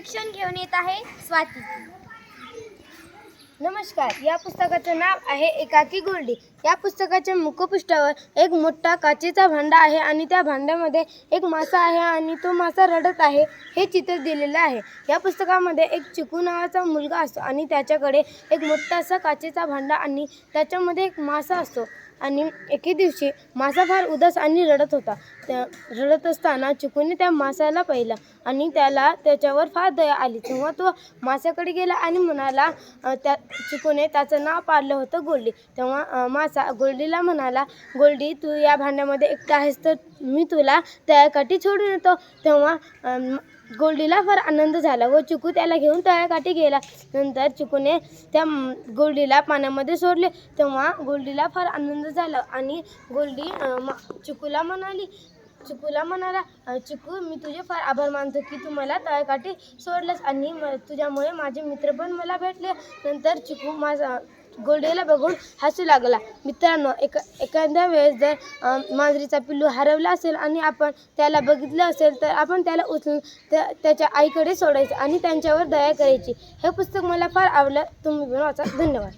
Collection घेऊन येत आहे स्वाती. नमस्कार या पुस्तकाचं नाव आहे एकाकी गोल्डी. या पुस्तकाच्या मुखपृष्ठावर एक मोठा काचेचा भांडा आहे आणि त्या भांड्यामध्ये एक मासा आहे आणि तो मासा रडत आहे हे चित्र दिलेलं आहे. या पुस्तकामध्ये एक चिकू नावाचा मुलगा असतो आणि त्याच्याकडे एक मोठासा काचेचा भांडा आणि त्याच्यामध्ये एक मासा असतो. आणि एके दिवशी मासा फार उदास आणि रडत होता. त्या रडत असताना चिकूने त्या मासाला पाहिला आणि त्याला त्याच्यावर फार दया आली. तेव्हा तो मासाकडे गेला आणि म्हणाला त्या चिकूने त्याचं नाव पाडलं होतं गोल्डी. तेव्हा मासा गोल्डीला म्हणाला गोल्डी तू या भांड्यामध्ये एकटा आहेस तर मी तुला तळ्याकाठी सोडून येतो. तेव्हा गोल्डीला फार आनंद झाला व चिकू त्याला घेऊन तळ्याकाठी गेला. नंतर चिकूने त्या गोल्डीला पाण्यामध्ये सोडले. तेव्हा गोल्डीला फार आनंद झाला आणि गोल्डी मा- चिकूला म्हणाली चिकूला म्हणाला चिकू मी तुझे फार आभार मानतो की तू मला तळ्याकाठी सोडलंस आणि म तुझ्यामुळे माझे मित्र पण मला भेटले. नंतर चिकू माझा गोल्डीला बघून हसू लागला. मित्रांनो एका एखाद्या वेळेस जर मांजरीचा पिल्लू हरवला असेल आणि आपण त्याला बघितलं असेल तर आपण त्याला उचलून त्या त्याच्या आईकडे सोडायचं आणि त्यांच्यावर दया करायची. हे पुस्तक मला फार आवडलं. तुम्ही पण वाचा. धन्यवाद.